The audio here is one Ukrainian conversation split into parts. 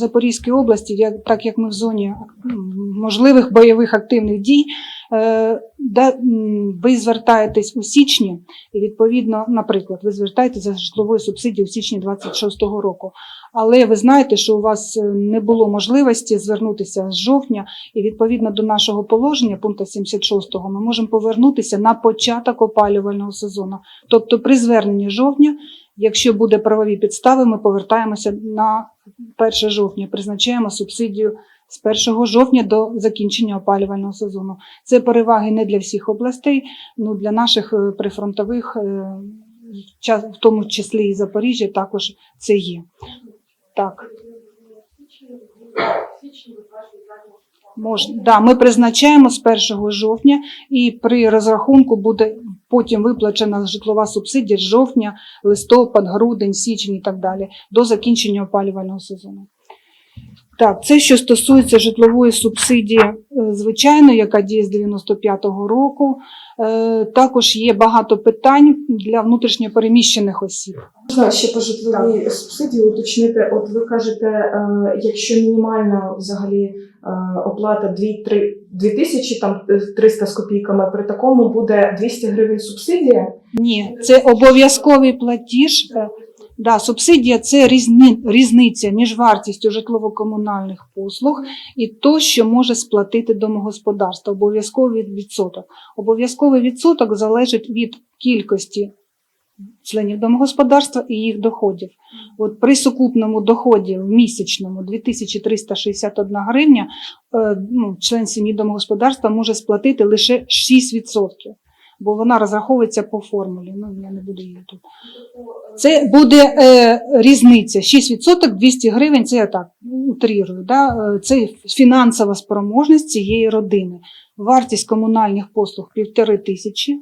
Запорізькій області, як, так як ми в зоні можливих бойових активних дій, е, да, ви звертаєтесь у січні, і відповідно, наприклад, ви звертаєтесь за житловою субсидією у січні 26-го року. Але ви знаєте, що у вас е, не було можливості звернутися з жовтня, і відповідно до нашого положення, пункту 76, ми можемо повернутися на початок опалювального сезону. Тобто, при зверненні жовтня, якщо буде правові підстави, ми повертаємося на 1 жовтня, призначаємо субсидію з 1 жовтня до закінчення опалювального сезону. Це переваги не для всіх областей, ну для наших е, прифронтових, е, в тому числі і Запоріжжя, також це є. Так. Мож, да, ми призначаємо з 1 жовтня, і при розрахунку буде потім виплачена житлова субсидія з жовтня, листопад, грудень, січень і так далі до закінчення опалювального сезону. Так, це що стосується житлової субсидії, звичайно, яка діє з 95-го року. Е, Також є багато питань для внутрішньопереміщених осіб. Можна ще по житловій субсидії уточнити. От ви кажете, е, якщо мінімальна взагалі е, оплата 2-3 2 тисячі там е, 300 з копійками, при такому буде 200 гривень субсидія. Ні, це обов'язковий платіж. Да, субсидія це різні, різниця між вартістю житлово-комунальних послуг і то, що може сплатити домогосподарство. Обов'язковий відсоток. Обов'язковий відсоток залежить від кількості членів домогосподарства і їх доходів. От при сукупному доході в місячному 2361 гривня е, ну, член сім'ї домогосподарства може сплатити лише 6%, бо вона розраховується по формулі. Ну, я не буду її тут. Це буде е, різниця. 6% 200 гривень, це я так утрірую. Да? Е, Це фінансова спроможність цієї родини. Вартість комунальних послуг півтори тисячі,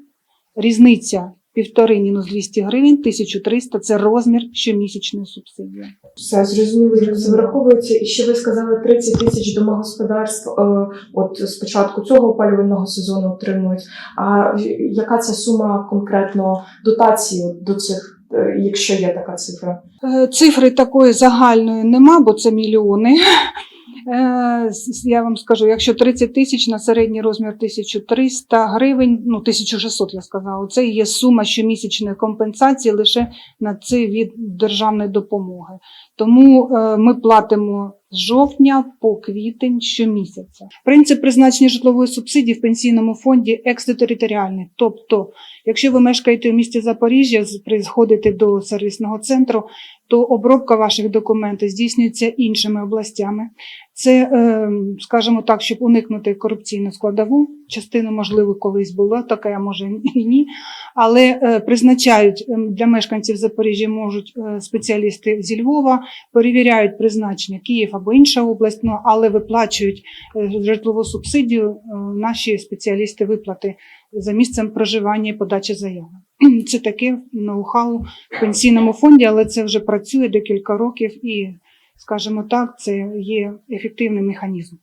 різниця півтори мінус 200 гривень, 1300 – це розмір щомісячної субсидії. Все зрозуміло, як це враховується. І ще ви сказали 30 тисяч домогосподарств. е, От з початку цього опалювального сезону отримують. А яка це сума конкретно дотації от до цих, е, якщо є така цифра? Е, Цифри такої загальної нема, бо це мільйони. Е, Я вам скажу, якщо 30 тисяч на середній розмір 1300 гривень, ну 1600 я сказала, це є сума щомісячної компенсації лише на це від державної допомоги. Тому е, ми платимо з жовтня по квітень щомісяця. Принцип призначення житлової субсидії в пенсійному фонді екстериторіальний. Тобто, якщо ви мешкаєте в місті Запоріжжя, приходите до сервісного центру, то обробка ваших документів здійснюється іншими областями. Це, е, скажімо так, щоб уникнути корупційну складову. Частина, можливо, колись була така, а може і ні. Але е, призначають ем, для мешканців Запоріжжя можуть е, спеціалісти зі Львова, перевіряють призначення Київ або інша область, ну, але виплачують житлову субсидію наші спеціалісти виплати за місцем проживання і подачі заяви. Це таке ноу-хау в пенсійному фонді, але це вже працює декілька років і, скажімо так, це є ефективний механізм.